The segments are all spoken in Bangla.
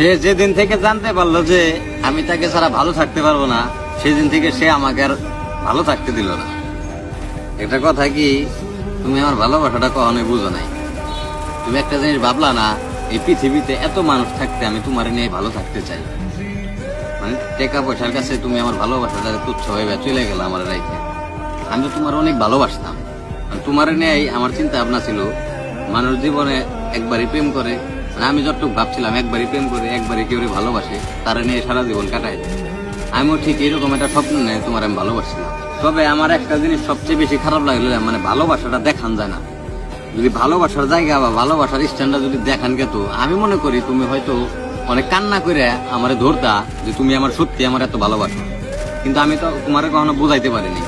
সে যেদিন থেকে জানতে পারল যে আমি তাকে ছাড়া ভালো থাকতে পারব না, সেদিন থেকে সে আমাকে আর ভালো থাকতে দিল না। একটা কথা কি তুমি আমার ভালোবাসাটা কখনোই বুঝো নাই? তুমি একটা জিনিস ভাবলা না, এই পৃথিবীতে এত মানুষ থাকতে আমি তোমার নিয়ে ভালো থাকতে চাই। মানে টাকা পয়সার কাছে তুমি আমার ভালোবাসাটা তুচ্ছ হয়ে চলে গেল আমার রাইখে। আমি তো তোমার অনেক ভালোবাসতাম। তোমার নিয়ে আমার চিন্তা ভাবনা ছিল, মানুষ জীবনে একবারই প্রেম করে আমি যতটুকু ভাবছিলাম একবারই প্রেম করে, একবারই কেউ ভালোবাসে, তারা নিয়ে সারা জীবন কাটায়। আমিও ঠিক এরকম একটা স্বপ্ন নিয়ে তোমার আমি ভালোবাসছিলাম। তবে আমার একটা জিনিস সবচেয়ে বেশি খারাপ লাগল মানে ভালোবাসাটা দেখান যায় না। যদি ভালোবাসার জায়গা বা ভালোবাসার স্ট্যান্ডার্ড যদি দেখান কে তো, আমি মনে করি তুমি হয়তো অনেক কান্না করে আমারে ধরতা যে তুমি আমার সত্যি আমার এত ভালোবাসো। কিন্তু আমি তো তোমার কখনো বুঝাইতে পারিনি।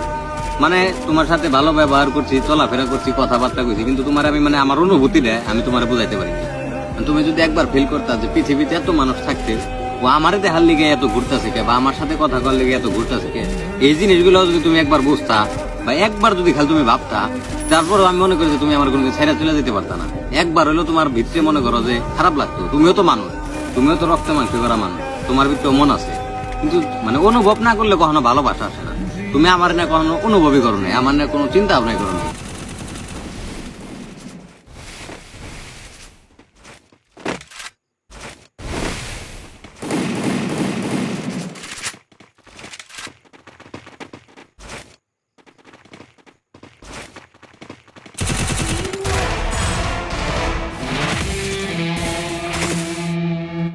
মানে তোমার সাথে ভালো ব্যবহার করছি, চলাফেরা করছি, কথাবার্তা করছি কিন্তু তোমার আমি মানে আমার অনুভূতিটা আমি তোমার বুঝাইতে পারিনি। তুমি যদি একবার ফিল করতা যে পৃথিবীতে এত মানুষ থাকতে, ও আমারে দেখার লিগে এত ঘুরতেছে কে, বা আমার সাথে কথা করার লিগে এত ঘুরতেছে কে, এই জিনিসগুলো যদি তুমি একবার বুঝতা, বা একবার যদি খালি তুমি ভাবতা, তারপরও আমি মনে করি যে তুমি আমার কোনো ছেড়ে চলে যেতে পারতা না। একবার হলেও তোমার ভিতরে মনে করো যে খারাপ লাগতো, তুমিও তো মানুষ, তুমিও তো রক্তে মাংস করা মানুষ, তোমার ভিতরে মন আছে। কিন্তু মানে অনুভব না করলে কখনো ভালোবাসা আসে না। তুমি আমার না কখনো অনুভবই করো নাই, আমার না কোনো চিন্তা ভাবনাই করো নাই।